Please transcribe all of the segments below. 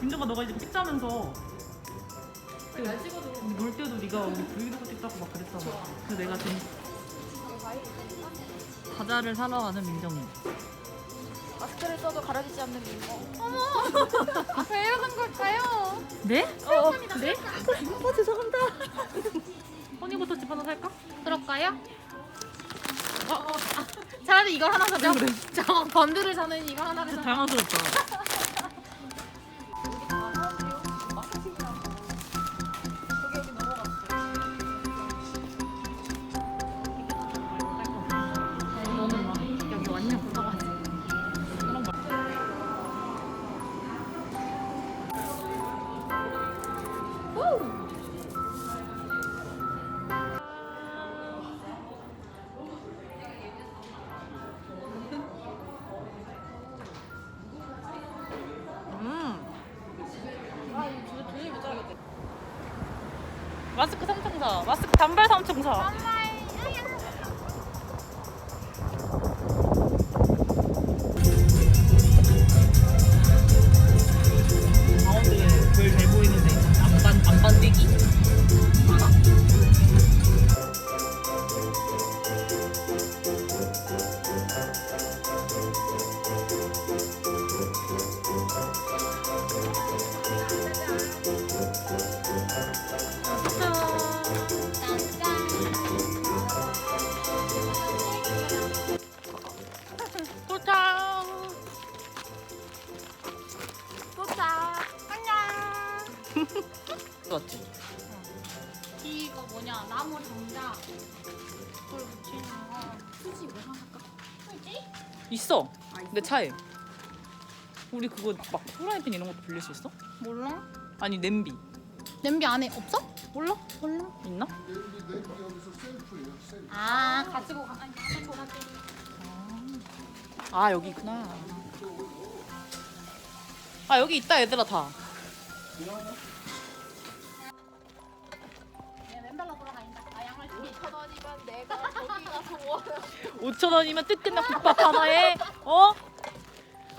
민정아 너가 이제 찍자면서 날 찍어도 놀 때도 네가 우리 브이로그 찍자고 막 그랬잖아. 그래서 내가 지금 과자를 사러 가는 민정이. 마스크를 써도 가려지지 않는. 어머, 왜 이러는 걸까요? 네? 어, 네? 어 죄송합니다. 허니버터 칩 하나 살까? 그럴까요? 어, 어, 아, 차라리 이걸 하나 사자. 그래. 저 번들을 사는 이거 하나를 사자. 당황스럽다. 3사 마스크 단발 3.4 맞지? 이거 뭐냐 나무 장작 불 붙이는 거 수지 뭐 할까? 수지? 있어. 내 차에. 우리 그거 막 프라이팬 이런 것도 빌릴 수 있어? 몰라? 아니 냄비 냄비 안에 없어? 몰라? 몰라? 있나? 아 가지고 가 아니 가지고 가지 아 여기 있구나. 아 여기 있다 얘들아 다. 얘 맨발로 돌아다닌다 나 양말 두개 천 원이면 내가 거기 가서 뭐 5천 원이면 뜨끈한 국밥 하나에 어?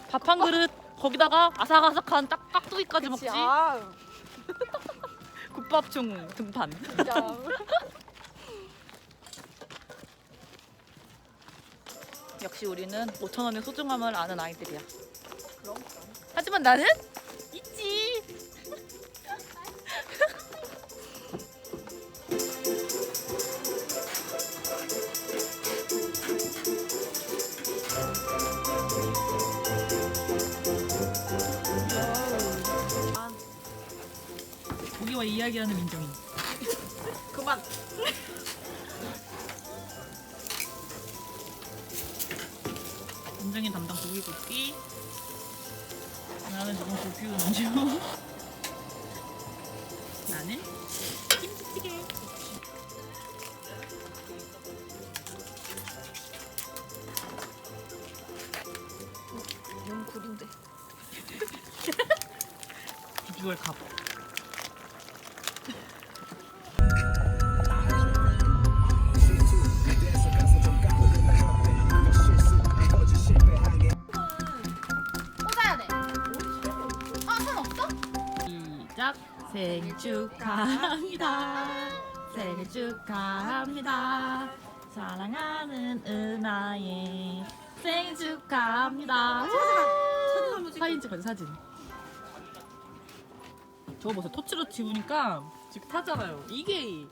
밥 한 그릇 거기다가 아삭아삭한 딱 깍두기까지 먹지. 아 국밥 중 등판. 진짜 역시 우리는 5천 원의 소중함을 아는 아이들이야. 그럼 하지만 나는 이야기하는 민정이. 그만 민정이 담당 고기 굽기. 나는 지금 불 피우는 중. 나는 김치찌개. 용 구린데 비주얼 갑. 생일 축하합니다. 생일 축하합니다. 사랑하는 은하의 생일 축하합니다. 사진 한번 찍 사진 찍어요 사진. 저거 보세요. 터치로 지우니까 지금 타잖아요. 이게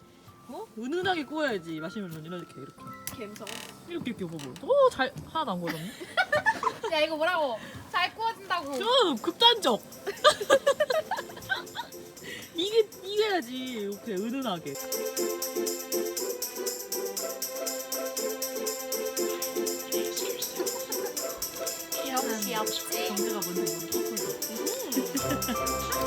어? 은은하게 구워야지 마시멜로 이렇게 이렇게 감성. 이렇게 이렇게 봐봐. 오잘 하나도 안 구워졌네. 야 이거 뭐라고? 잘 구워진다고. 저 극단적. 이게 이게야지 이렇게 은은하게. 귀엽 귀엽지. 정재가 뭔지 모르고 콜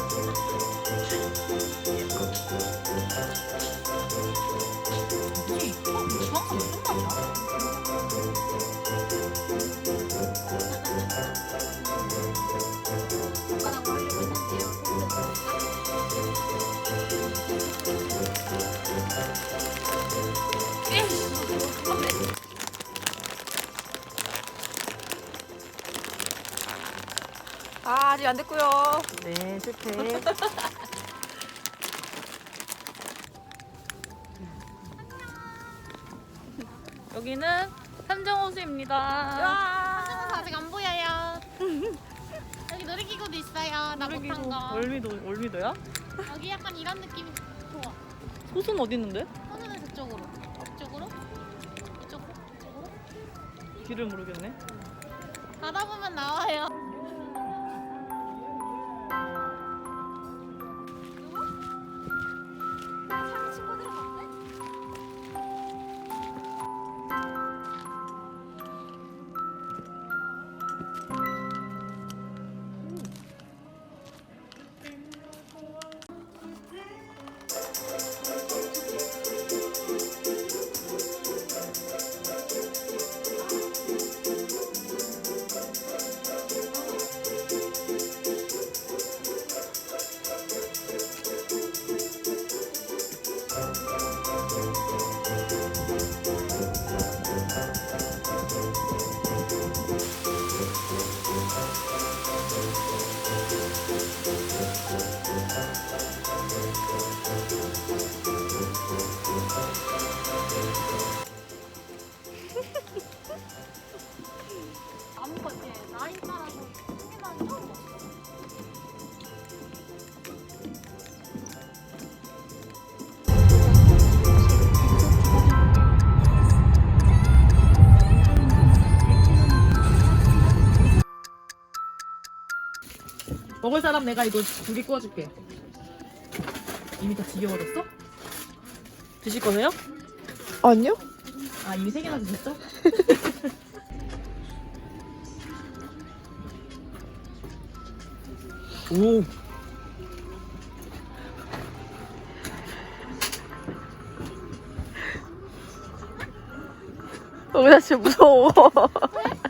아, 아직 안 됐고요. 네, 실패. 네. 여기는 삼정호수입니다. 한정은 아직 안 보여요. 여기 놀이기구도 있어요. 나 못한 거. 월미도 월미도야? 여기 약간 이런 느낌이 좋아. 소수는 어디 있는데? 손은 저쪽으로. 이쪽으로? 이쪽으로? 이쪽으로? 길을 모르겠네. 가다 보면 나와요. 먹을 사람 내가 이거 두 개 구워줄게. 이미 다 지겨워졌어? 드실 거세요? 아니요? 아 이미 세 개나 드셨죠? 오. 어, 나 진짜 무서워.